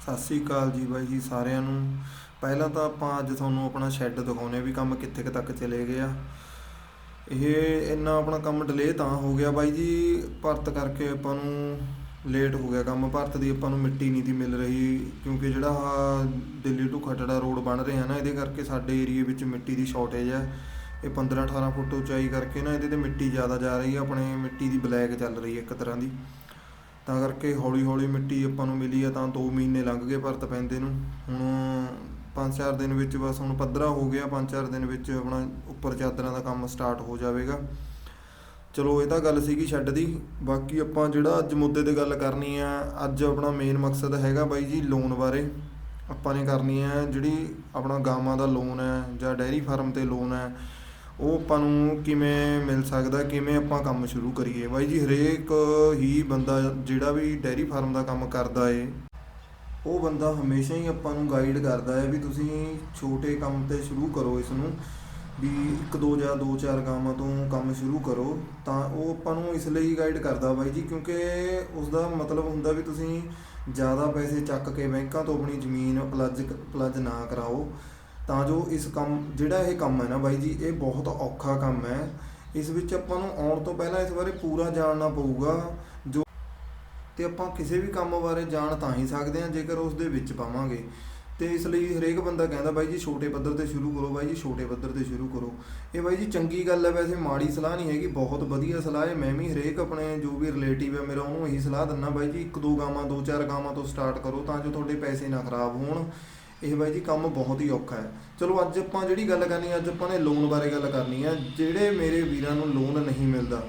ਸਤਿ ਸ੍ਰੀ ਅਕਾਲ ਜੀ ਬਾਈ ਜੀ ਸਾਰਿਆਂ ਨੂੰ। ਪਹਿਲਾਂ ਤਾਂ ਆਪਾਂ ਅੱਜ ਤੁਹਾਨੂੰ ਆਪਣਾ ਸ਼ੈੱਡ ਦਿਖਾਉਨੇ ਵੀ ਕੰਮ ਕਿੱਥੇ ਕੁ ਤੱਕ ਚਲੇ ਗਏ ਆ। ਇਹ ਇੰਨਾ ਆਪਣਾ ਕੰਮ ਡਿਲੇ ਤਾਂ ਹੋ ਗਿਆ ਬਾਈ ਜੀ। ਭਰਤ ਕਰਕੇ ਆਪਾਂ ਨੂੰ ਲੇਟ ਹੋ ਗਿਆ ਕੰਮ। ਭਰਤ ਦੀ ਆਪਾਂ ਨੂੰ ਮਿੱਟੀ ਨਹੀਂ ਤੀ ਮਿਲ ਰਹੀ ਕਿਉਂਕਿ ਜਿਹੜਾ ਆਹ ਦਿੱਲੀ ਟੂ ਖਟੜਾ ਰੋਡ ਬਣ ਰਿਹਾ ਨਾ, ਇਹਦੇ ਕਰਕੇ ਸਾਡੇ ਏਰੀਏ ਵਿੱਚ ਮਿੱਟੀ ਦੀ ਸ਼ਾਰਟੇਜ ਹੈ ਇਹ 15 18 ਫੁੱਟ ਉਚਾਈ ਕਰਕੇ ਨਾ ਇਹਦੇ ਤੇ ਮਿੱਟੀ ਜ਼ਿਆਦਾ ਜਾ ਰਹੀ ਹੈ ਆਪਣੇ ਮਿੱਟੀ ਦੀ ਬਲੈਕ ਚੱਲ ਰਹੀ ਹੈ ਇੱਕ ਤਰ੍ਹਾਂ ਦੀ। ਤਾਂ ਕਰਕੇ ਹੌਲੀ ਹੌਲੀ ਮਿੱਟੀ ਆਪਾਂ ਨੂੰ ਮਿਲੀ ਆ ਤਾਂ 2 ਮਹੀਨੇ ਲੰਘ ਗਏ ਭਰਤ ਪੈਂਦੇ ਨੂੰ। ਹੁਣ 5-4 ਦਿਨ ਵਿੱਚ ਬਸ ਹੁਣ ਪੱਧਰਾ ਹੋ ਗਿਆ 5-4 ਦਿਨ ਵਿੱਚ ਆਪਣਾ ਉੱਪਰ ਚਾਦਰਾਂ ਦਾ ਕੰਮ ਸਟਾਰਟ ਹੋ ਜਾਵੇਗਾ। ਚਲੋ ਇਹ ਤਾਂ ਗੱਲ ਸੀਗੀ ਛੱਡ ਦੀ। ਬਾਕੀ ਆਪਾਂ ਜਿਹੜਾ ਅੱਜ ਮੁੱਦੇ ਤੇ ਗੱਲ ਕਰਨੀ ਆ, ਅੱਜ ਆਪਣਾ ਮੇਨ ਮਕਸਦ ਹੈਗਾ ਬਾਈ ਜੀ ਲੋਨ ਬਾਰੇ। ਆਪਾਂ ਨੇ ਕਰਨੀ ਹੈ ਜਿਹੜੀ ਆਪਣਾ ਗਾਵਾਂ ਦਾ ਲੋਨ ਹੈ ਜਾਂ ਡੈਰੀ ਫਾਰਮ ਤੇ ਲੋਨ ਹੈ ਉਹ ਆਪਾਂ ਨੂੰ ਕਿਵੇਂ ਮਿਲ ਸਕਦਾ, ਕਿਵੇਂ ਆਪਾਂ ਕੰਮ ਸ਼ੁਰੂ ਕਰੀਏ? ਬਾਈ ਜੀ, ਹਰੇਕ ਹੀ ਬੰਦਾ ਜਿਹੜਾ ਵੀ ਡੈਰੀ ਫਾਰਮ ਦਾ ਕੰਮ ਕਰਦਾ ਏ, ਉਹ ਬੰਦਾ ਹਮੇਸ਼ਾ ਹੀ ਆਪਾਂ ਨੂੰ ਗਾਈਡ ਕਰਦਾ ਹੈ ਵੀ ਤੁਸੀਂ ਛੋਟੇ ਕੰਮ ਤੇ ਸ਼ੁਰੂ ਕਰੋ ਇਸ ਨੂੰ, ਵੀ ਇੱਕ, ਦੋ ਜਾਂ ਦੋ, ਚਾਰ ਗਾਵਾਂ ਤੋਂ ਕੰਮ ਸ਼ੁਰੂ ਕਰੋ, ਤਾਂ ਉਹ ਆਪਾਂ ਨੂੰ ਇਸ ਲਈ ਗਾਈਡ ਕਰਦਾ ਬਾਈ ਜੀ, ਕਿਉਂਕਿ ਉਸ ਦਾ ਮਤਲਬ ਹੁੰਦਾ ਵੀ ਤੁਸੀਂ ਜ਼ਿਆਦਾ ਪੈਸੇ ਚੱਕ ਕੇ ਬੈਂਕਾਂ ਤੋਂ ਆਪਣੀ ਜ਼ਮੀਨ ਪਲੱਜ ਪਲੱਜ ਨਾ ਕਰਾਓ। ਤਾਂ ਜੋ ਇਸ ਕੰਮ, ਜਿਹੜਾ ਇਹ ਕੰਮ ਹੈ ਨਾ ਬਾਈ ਜੀ, ਇਹ ਬਹੁਤ ਔਖਾ ਕੰਮ ਹੈ। ਇਸ ਵਿੱਚ ਆਪਾਂ ਨੂੰ ਆਉਣ ਤੋਂ ਪਹਿਲਾਂ ਇਸ ਬਾਰੇ ਪੂਰਾ ਜਾਣਨਾ ਪਊਗਾ। ਜੋ ਤੇ ਆਪਾਂ ਕਿਸੇ ਵੀ ਕੰਮ ਬਾਰੇ ਜਾਣ ਤਾਂ ਹੀ ਸਕਦੇ ਹਾਂ, ਜੇਕਰ ਉਸ ਦੇ ਵਿੱਚ ਪਾਵਾਂਗੇ। ਤੇ ਇਸ ਲਈ ਹਰੇਕ ਬੰਦਾ ਕਹਿੰਦਾ ਬਾਈ ਜੀ, ਛੋਟੇ ਪੱਧਰ ਤੇ ਸ਼ੁਰੂ ਕਰੋ ਬਾਈ ਜੀ, ਛੋਟੇ ਪੱਧਰ ਤੇ ਸ਼ੁਰੂ ਕਰੋ। ਇਹ ਬਾਈ ਜੀ ਚੰਗੀ ਗੱਲ ਹੈ, ਵੈਸੇ ਮਾੜੀ ਸਲਾਹ ਨਹੀਂ ਹੈਗੀ, ਬਹੁਤ ਵਧੀਆ ਸਲਾਹ ਹੈ। ਮੈਂ ਵੀ ਹਰੇਕ ਆਪਣੇ ਜੋ ਵੀ ਰਿਲੇਟਿਵ ਹੈ ਮੇਰਾ, ਉਹਨੂੰ ਇਹੀ ਸਲਾਹ ਦਿੰਦਾ ਬਾਈ ਜੀ, ਇੱਕ ਦੋ ਗਾਵਾਂ, ਦੋ ਚਾਰ ਗਾਵਾਂ ਤੋਂ ਸਟਾਰਟ ਕਰੋ ਤਾਂ ਜੋ ਤੁਹਾਡੇ ਪੈਸੇ ਨਾ ਖਰਾਬ ਹੋਣ। ਇਹ ਬਾਈ ਜੀ ਕੰਮ ਬਹੁਤ ਹੀ ਔਖਾ ਹੈ। ਚਲੋ ਅੱਜ ਆਪਾਂ ਜਿਹੜੀ ਗੱਲ ਕਰਨੀ ਅੱਜ ਆਪਾਂ ਨੇ ਲੋਨ ਬਾਰੇ ਗੱਲ ਕਰਨੀ ਹੈ, ਜਿਹੜੇ ਮੇਰੇ ਵੀਰਾਂ ਨੂੰ ਲੋਨ ਨਹੀਂ ਮਿਲਦਾ,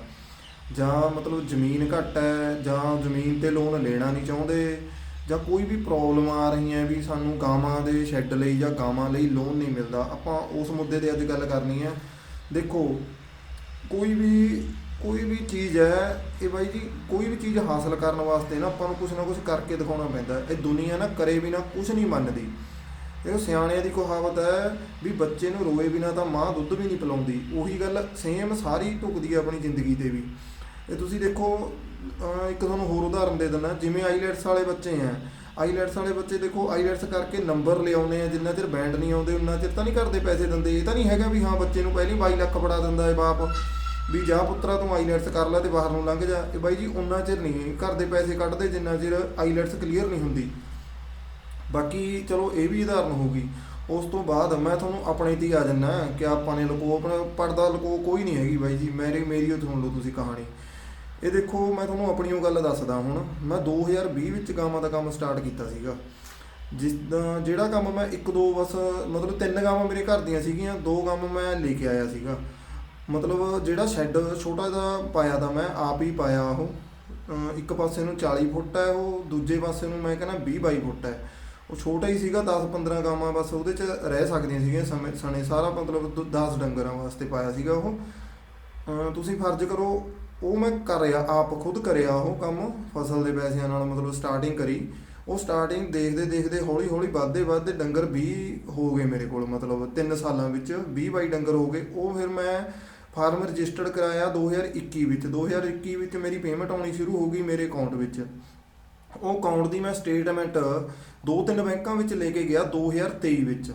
ਜਾਂ ਮਤਲਬ ਜ਼ਮੀਨ ਘੱਟ ਹੈ, ਜਾਂ ਜ਼ਮੀਨ ਤੇ ਲੋਨ ਲੈਣਾ ਨਹੀਂ ਚਾਹੁੰਦੇ, ਜਾਂ ਕੋਈ ਵੀ ਪ੍ਰੋਬਲਮ ਆ ਰਹੀ ਹੈ ਵੀ ਸਾਨੂੰ ਗਾਵਾਂ ਦੇ ਸ਼ੈੱਡ ਲਈ ਜਾਂ ਗਾਵਾਂ ਲਈ ਲੋਨ ਨਹੀਂ ਮਿਲਦਾ, ਆਪਾਂ ਉਸ ਮੁੱਦੇ ਤੇ ਅੱਜ ਗੱਲ ਕਰਨੀ ਹੈ। ਦੇਖੋ, ਕੋਈ ਵੀ ਕੋਈ ਵੀ ਚੀਜ਼ ਹੈ, ਇਹ ਬਾਈ ਜੀ ਕੋਈ ਵੀ ਚੀਜ਼ ਹਾਸਲ ਕਰਨ ਵਾਸਤੇ ਨਾ ਆਪਾਂ ਨੂੰ ਕੁਝ ਨਾ ਕੁਝ ਕਰਕੇ ਦਿਖਾਉਣਾ ਪੈਂਦਾ ਇਹ ਦੁਨੀਆ ਨਾ ਕਰੇ ਬਿਨਾ ਕੁਝ ਨਹੀਂ ਮੰਨਦੀ। ਇਹ ਸਿਆਣਿਆਂ ਦੀ ਕਹਾਵਤ ਹੈ ਵੀ ਬੱਚੇ ਨੂੰ ਰੋਏ ਬਿਨਾ ਤਾਂ ਮਾਂ ਦੁੱਧ ਵੀ ਨਹੀਂ ਪਿਲਾਉਂਦੀ। ਉਹੀ ਗੱਲ ਸੇਮ ਸਾਰੀ ਢੁਕਦੀ ਹੈ ਆਪਣੀ ਜ਼ਿੰਦਗੀ ਤੇ ਵੀ। ਇਹ ਤੁਸੀਂ ਦੇਖੋ ਇੱਕ ਤੁਹਾਨੂੰ ਹੋਰ ਉਦਾਹਰਨ ਦੇ ਦਿੰਦਾ, ਜਿਵੇਂ ਆਈਲੈਟਸ ਵਾਲੇ ਬੱਚੇ ਆ ਆਈਲੈਟਸ ਵਾਲੇ ਬੱਚੇ ਦੇਖੋ, ਆਈਲੈਟਸ ਕਰਕੇ ਨੰਬਰ ਲਿਆਉਨੇ ਆ, ਜਿੰਨਾ ਚਿਰ ਬੈਂਡ ਨਹੀਂ ਆਉਂਦੇ, ਉਨਾ ਚਿਰ ਤਾਂ ਨਹੀਂ ਘਰ ਦੇ ਪੈਸੇ ਦਿੰਦੇ। ਇਹ ਤਾਂ ਨਹੀਂ ਹੈਗਾ ਵੀ ਹਾਂ, ਬੱਚੇ ਨੂੰ ਪਹਿਲੀ 22 ਲੱਖ ਫੜਾ ਦਿੰਦਾ ਹੈ ਬਾਪ, ਵੀ ਜਾ ਪੁੱਤਰਾ ਤੂੰ ਆਈਲੈਟਸ ਕਰ ਲੈ ਤੇ ਬਾਹਰ ਨੂੰ ਲੰਘ ਜਾ। ਇਹ ਬਾਈ ਜੀ, ਉਨਾ ਚਿਰ ਨਹੀਂ, ਘਰ ਦੇ ਪੈਸੇ ਕੱਢਦੇ, ਜਿੰਨਾ ਚਿਰ ਆਈਲੈਟਸ ਕਲੀਅਰ ਨਹੀਂ ਹੁੰਦੀ। ਬਾਕੀ ਚਲੋ ਇਹ ਵੀ ਉਦਾਹਰਨ ਹੋ ਗਈ। ਉਸ ਤੋਂ ਬਾਅਦ ਮੈਂ ਤੁਹਾਨੂੰ ਆਪਣੇ ਤੇ ਹੀ ਆ ਜੰਨਾ ਕਿ ਆਪਾਂ ਨੇ ਲਕੋ ਆਪਣਾ ਪਰਦਾ ਲਕੋ ਕੋਈ ਨਹੀਂ ਹੈਗੀ ਬਾਈ ਜੀ, ਮੇਰੀ ਮੇਰੀ ਉਹ ਸੁਣ ਲਓ ਤੁਸੀਂ ਕਹਾਣੀ। ਇਹ ਦੇਖੋ, ਮੈਂ ਤੁਹਾਨੂੰ ਆਪਣੀ ਉਹ ਗੱਲ ਦੱਸਦਾ ਹੁਣ। ਮੈਂ 2020 ਵਿੱਚ ਗਾਵਾਂ ਦਾ ਕੰਮ ਸਟਾਰਟ ਕੀਤਾ ਸੀਗਾ। ਜਿਸ ਜਿਹੜਾ ਕੰਮ ਮੈਂ ਇੱਕ ਦੋ ਬਸ ਮਤਲਬ ਤਿੰਨ ਗਾਵਾਂ ਮੇਰੇ ਘਰ ਦੀਆਂ ਸੀਗੀਆਂ, ਦੋ ਗਾਵਾਂ ਮੈਂ ਲੈ ਕੇ ਆਇਆ ਸੀਗਾ। ਮਤਲਬ ਜਿਹੜਾ ਸ਼ੈੱਡ ਛੋਟਾ ਜਿਹਾ ਪਾਇਆ ਤਾਂ ਮੈਂ ਆਪ ਹੀ ਪਾਇਆ ਉਹ। ਇੱਕ ਪਾਸੇ ਨੂੰ 40 ਫੁੱਟ ਹੈ ਉਹ, ਦੂਜੇ ਪਾਸੇ ਨੂੰ ਮੈਂ ਕਹਿੰਦਾ 20 22 ਫੁੱਟ ਹੈ। ਉਹ ਛੋਟਾ ਹੀ ਸੀਗਾ 10 15 ਗਾਵਾਂ ਬਸ ਉਹਦੇ ਚ ਰਹਿ ਸਕਦੀਆਂ ਸੀਗੀਆਂ ਸਮੇਂ, ਸਣੇ, ਸਾਰਾ ਮਤਲਬ 10 ਡੰਗਰਾਂ ਵਾਸਤੇ ਪਾਇਆ ਸੀਗਾ ਉਹ। ਤੁਸੀਂ ਫਰਜ਼ ਕਰੋ, ਉਹ ਮੈਂ ਕਰਿਆ, ਆਪ ਖੁਦ ਕਰਿਆ ਉਹ ਕੰਮ, ਫਸਲ ਦੇ ਪੈਸਿਆਂ ਨਾਲ ਮਤਲਬ ਸਟਾਰਟਿੰਗ ਕਰੀ। ਉਹ ਸਟਾਰਟਿੰਗ ਦੇਖਦੇ ਦੇਖਦੇ ਹੌਲੀ ਹੌਲੀ ਵੱਧਦੇ ਵੱਧਦੇ ਡੰਗਰ 20 ਹੋ ਗਏ ਮੇਰੇ ਕੋਲ, ਮਤਲਬ 3 ਸਾਲਾਂ ਵਿੱਚ 20 ਬਾਈ ਡੰਗਰ ਹੋ ਗਏ। ਉਹ ਫਿਰ ਮੈਂ ਫਾਰਮ ਰਜਿਸਟਰਡ ਕਰਾਇਆ 2021 ਵਿੱਚ। 2021 ਵਿੱਚ ਮੇਰੀ ਪੇਮੈਂਟ ਆਉਣੀ ਸ਼ੁਰੂ ਹੋ ਗਈ ਮੇਰੇ ਅਕਾਊਂਟ ਵਿੱਚ। ਉਹ ਅਕਾਊਂਟ ਦੀ ਮੈਂ ਸਟੇਟਮੈਂਟ ਦੋ ਤਿੰਨ ਬੈਂਕਾਂ ਵਿੱਚ ਲੈ ਕੇ ਗਿਆ 2023 ਵਿੱਚ।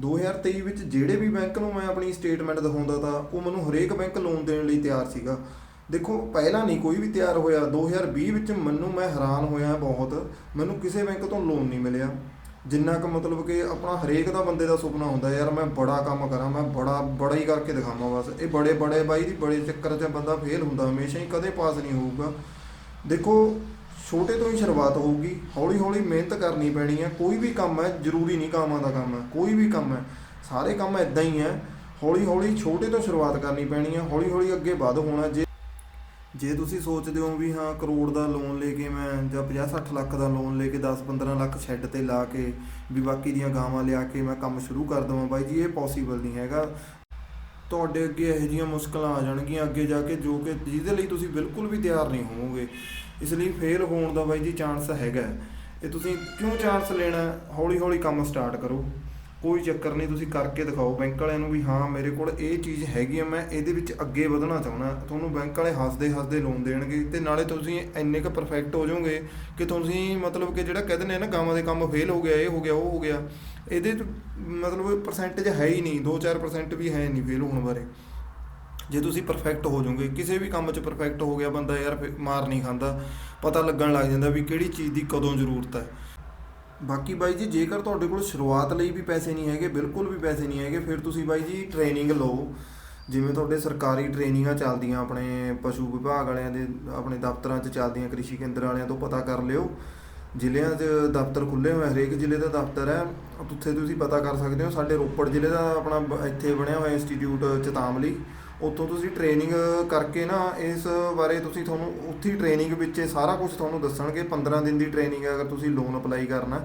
2023 ਵਿੱਚ ਜਿਹੜੇ ਵੀ ਬੈਂਕ ਨੂੰ ਮੈਂ ਆਪਣੀ ਸਟੇਟਮੈਂਟ ਦਿਖਾਉਂਦਾ ਤਾਂ ਉਹ ਮੈਨੂੰ ਹਰੇਕ ਬੈਂਕ ਲੋਨ ਦੇਣ ਲਈ ਤਿਆਰ ਸੀਗਾ। ਦੇਖੋ, ਪਹਿਲਾਂ ਨਹੀਂ ਕੋਈ ਵੀ ਤਿਆਰ ਹੋਇਆ। 2020 ਵਿੱਚ ਮੈਨੂੰ ਮੈਂ ਹੈਰਾਨ ਹੋਇਆ ਬਹੁਤ। ਮੈਨੂੰ ਕਿਸੇ ਬੈਂਕ ਤੋਂ ਲੋਨ ਨਹੀਂ ਮਿਲਿਆ। ਜਿੰਨਾ ਕੁ ਮਤਲਬ ਕਿ ਆਪਣਾ ਹਰੇਕ ਦਾ ਬੰਦੇ ਦਾ ਸੁਪਨਾ ਹੁੰਦਾ, ਯਾਰ ਮੈਂ ਬੜਾ ਕੰਮ ਕਰਾਂ, ਮੈਂ ਬੜਾ ਬੜਾ ਹੀ ਕਰਕੇ ਦਿਖਾਵਾਂ ਬਸ। ਇਹ ਬੜੇ ਬੜੇ ਬਾਈ ਦੀ ਬੜੇ ਚੱਕਰ 'ਚ ਬੰਦਾ ਫੇਲ ਹੁੰਦਾ। ਹਮੇਸ਼ਾ ਹੀ ਕਦੇ ਪਾਸ ਨਹੀਂ ਹੋਊਗਾ। ਦੇਖੋ ਛੋਟੇ ਤੋਂ ਹੀ ਸ਼ੁਰੂਆਤ ਹੋਊਗੀ ਹੌਲੀ ਹੌਲੀ ਮਿਹਨਤ ਕਰਨੀ ਪੈਣੀ ਹੈ, ਕੋਈ ਵੀ ਕੰਮ ਹੈ, ਜ਼ਰੂਰੀ ਨਹੀਂ ਕਾਮਾਂ ਦਾ ਕੰਮ ਹੈ, ਕੋਈ ਵੀ ਕੰਮ ਹੈ, ਸਾਰੇ ਕੰਮ ਇਦਾਂ ਹੀ ਹੈ ਹੌਲੀ ਹੌਲੀ ਛੋਟੇ ਤੋਂ ਸ਼ੁਰੂਆਤ ਕਰਨੀ ਪੈਣੀ ਹੈ ਹੌਲੀ ਹੌਲੀ ਅੱਗੇ ਵੱਧ ਹੋਣਾ ਜੇ ਜੇ ਤੁਸੀਂ ਸੋਚਦੇ ਹੋ ਵੀ ਹਾਂ, ਕਰੋੜ ਦਾ ਲੋਨ ਲੈ ਕੇ ਮੈਂ ਜਾਂ 50-60 ਲੱਖ ਦਾ ਲੋਨ ਲੈ ਕੇ 10-15 ਲੱਖ ਸ਼ੈੱਡ ਤੇ ਲਾ ਕੇ ਵੀ ਬਾਕੀ ਦੀਆਂ ਗਾਵਾਂ ਲਿਆ ਕੇ ਮੈਂ ਕੰਮ ਸ਼ੁਰੂ ਕਰ ਦਵਾਂ, ਬਾਈ ਜੀ, ਇਹ ਪੋਸੀਬਲ ਨਹੀਂ ਹੈਗਾ। ਤੁਹਾਡੇ ਅੱਗੇ ਇਹੋ ਜਿਹੀਆਂ ਮੁਸ਼ਕਲਾਂ ਆ ਜਾਣਗੀਆਂ, ਅੱਗੇ ਜਾ ਕੇ ਜੋ ਕਿ ਜਿਹਦੇ ਲਈ ਤੁਸੀਂ ਬਿਲਕੁਲ ਵੀ ਤਿਆਰ ਨਹੀਂ ਹੋਵੋਗੇ। ਇਸ ਲਈ ਫੇਲ ਹੋਣ ਦਾ ਬਾਈ ਜੀ ਚਾਂਸ ਹੈਗਾ ਇਹ ਤੁਸੀਂ ਕਿਉਂ ਚਾਂਸ ਲੈਣਾ ਹੌਲੀ ਹੌਲੀ ਕੰਮ ਸਟਾਰਟ ਕਰੋ। ਕੋਈ ਚੱਕਰ ਨਹੀਂ, ਤੁਸੀਂ ਕਰਕੇ ਦਿਖਾਓ। ਬੈਂਕ ਵਾਲਿਆਂ ਨੂੰ ਵੀ, ਹਾਂ, ਮੇਰੇ ਕੋਲ ਇਹ ਚੀਜ਼ ਹੈਗੀ ਆ, ਮੈਂ ਇਹਦੇ ਵਿੱਚ ਅੱਗੇ ਵਧਣਾ ਚਾਹੁੰਦਾ। ਤੁਹਾਨੂੰ ਬੈਂਕ ਵਾਲੇ ਹੱਸਦੇ ਹੱਸਦੇ ਲੋਨ ਦੇਣਗੇ ਤੇ ਨਾਲੇ ਤੁਸੀਂ ਇੰਨੇ ਕੁ ਪਰਫੈਕਟ ਹੋ ਜਾਓਗੇ ਕਿ ਤੁਸੀਂ ਮਤਲਬ ਕਿ ਜਿਹੜਾ ਕਹਿੰਦੇ ਨੇ ਨਾ, ਗਾਵਾਂ ਦੇ ਕੰਮ ਫੇਲ ਹੋ ਗਿਆ, ਇਹ ਹੋ ਗਿਆ, ਉਹ ਹੋ ਗਿਆ। ਇਹਦੇ 'ਚ ਮਤਲਬ ਪਰਸੈਂਟੇਜ ਹੈ ਹੀ ਨਹੀਂ। 2-4% ਵੀ ਹੈ ਨਹੀਂ ਫੇਲ ਹੋਣ ਬਾਰੇ। ਜੇ ਤੁਸੀਂ ਪਰਫੈਕਟ ਹੋ ਜਾਓਗੇ, ਕਿਸੇ ਵੀ ਕੰਮ 'ਚ ਪਰਫੈਕਟ ਹੋ ਗਿਆ ਬੰਦਾ ਯਾਰ, ਫਿਰ ਮਾਰ ਨਹੀਂ ਖਾਂਦਾ। ਪਤਾ ਲੱਗਣ ਲੱਗ ਜਾਂਦਾ ਵੀ ਕਿਹੜੀ ਚੀਜ਼ ਦੀ ਕਦੋਂ ਜ਼ਰੂਰਤ ਹੈ। ਬਾਕੀ ਬਾਈ ਜੀ, ਜੇਕਰ ਤੁਹਾਡੇ ਕੋਲ ਸ਼ੁਰੂਆਤ ਲਈ ਵੀ ਪੈਸੇ ਨਹੀਂ ਹੈਗੇ, ਬਿਲਕੁਲ ਵੀ ਪੈਸੇ ਨਹੀਂ ਹੈਗੇ, ਫਿਰ ਤੁਸੀਂ ਬਾਈ ਜੀ ਟ੍ਰੇਨਿੰਗ ਲਓ। ਜਿਵੇਂ ਤੁਹਾਡੇ ਸਰਕਾਰੀ ਟ੍ਰੇਨਿੰਗਾਂ ਚੱਲਦੀਆਂ ਆਪਣੇ ਪਸ਼ੂ ਵਿਭਾਗ ਵਾਲਿਆਂ ਦੇ, ਆਪਣੇ ਦਫ਼ਤਰਾਂ 'ਚ ਚੱਲਦੀਆਂ, ਕ੍ਰਿਸ਼ੀ ਕੇਂਦਰ ਵਾਲਿਆਂ ਤੋਂ ਪਤਾ ਕਰ ਲਿਓ। ਜ਼ਿਲ੍ਹਿਆਂ 'ਚ ਦਫ਼ਤਰ ਖੁੱਲੇ ਹੋਏ ਹਰੇਕ ਜ਼ਿਲ੍ਹੇ ਦਾ ਦਫ਼ਤਰ ਹੈ। ਉੱਥੇ ਤੁਸੀਂ ਪਤਾ ਕਰ ਸਕਦੇ ਹੋ, ਸਾਡੇ ਰੋਪੜ ਜ਼ਿਲ੍ਹੇ ਦਾ ਆਪਣਾ ਬ- ਇੱਥੇ ਬਣਿਆ ਹੋਇਆ ਇੰਸਟੀਚਿਊਟ ਚਤਾਮਲੀ ਉੱਥੋਂ ਤੁਸੀਂ ਟ੍ਰੇਨਿੰਗ ਕਰਕੇ ਨਾ ਇਸ ਬਾਰੇ ਤੁਸੀਂ ਤੁਹਾਨੂੰ ਉੱਥੇ ਟ੍ਰੇਨਿੰਗ ਵਿੱਚ ਸਾਰਾ ਕੁਝ ਤੁਹਾਨੂੰ ਦੱਸਣਗੇ 15 ਦਿਨ ਦੀ ਟ੍ਰੇਨਿੰਗ ਅਗਰ ਤੁਸੀਂ ਲੋਨ ਅਪਲਾਈ ਕਰਨਾ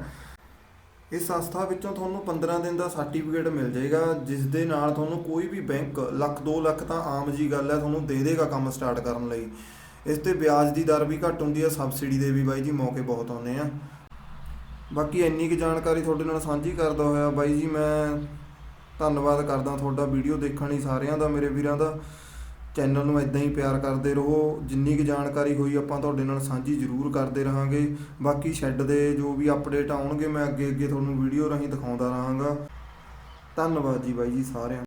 ਇਸ ਸੰਸਥਾ ਵਿੱਚੋਂ ਤੁਹਾਨੂੰ 15 ਦਿਨ ਦਾ ਸਰਟੀਫਿਕੇਟ ਮਿਲ ਜਾਏਗਾ, ਜਿਸ ਦੇ ਨਾਲ ਤੁਹਾਨੂੰ ਕੋਈ ਵੀ ਬੈਂਕ ਲੱਖ 2 ਲੱਖ ਤਾਂ ਆਮ ਜੀ ਗੱਲ ਹੈ, ਤੁਹਾਨੂੰ ਦੇ ਦੇਗਾ ਕੰਮ ਸਟਾਰਟ ਕਰਨ ਲਈ। ਇਸ ਤੇ ਵਿਆਜ ਦੀ ਦਰ ਵੀ ਘੱਟ ਹੁੰਦੀ ਹੈ ਸਬਸਿਡੀ ਦੇ ਵੀ ਬਾਈ ਜੀ ਮੌਕੇ ਬਹੁਤ ਆਉਂਦੇ ਆ। ਬਾਕੀ ਇੰਨੀ ਕੁ ਜਾਣਕਾਰੀ ਤੁਹਾਡੇ ਨਾਲ ਸਾਂਝੀ ਕਰਦਾ ਹੋਇਆ, ਬਾਈ ਜੀ ਮੈਂ ਧੰਨਵਾਦ ਕਰਦਾ ਤੁਹਾਡਾ ਵੀਡੀਓ ਦੇਖਣ ਲਈ ਸਾਰਿਆਂ ਦਾ, ਮੇਰੇ ਵੀਰਾਂ ਦਾ। ਚੈਨਲ ਨੂੰ ਇਦਾਂ ਹੀ ਪਿਆਰ ਕਰਦੇ ਰਹੋ। ਜਿੰਨੀ ਕੁ ਜਾਣਕਾਰੀ ਹੋਈ ਆਪਾਂ ਤੁਹਾਡੇ ਨਾਲ ਸਾਂਝੀ ਜ਼ਰੂਰ ਕਰਦੇ ਰਹਾਂਗੇ। ਬਾਕੀ ਸ਼ੈੱਡ ਦੇ ਜੋ ਵੀ ਅਪਡੇਟ ਆਉਣਗੇ, ਮੈਂ ਅੱਗੇ ਅੱਗੇ ਤੁਹਾਨੂੰ ਵੀਡੀਓ ਰਾਹੀਂ ਦਿਖਾਉਂਦਾ ਰਹਾਂਗਾ। ਧੰਨਵਾਦ ਜੀ ਬਾਈ ਜੀ ਸਾਰਿਆਂ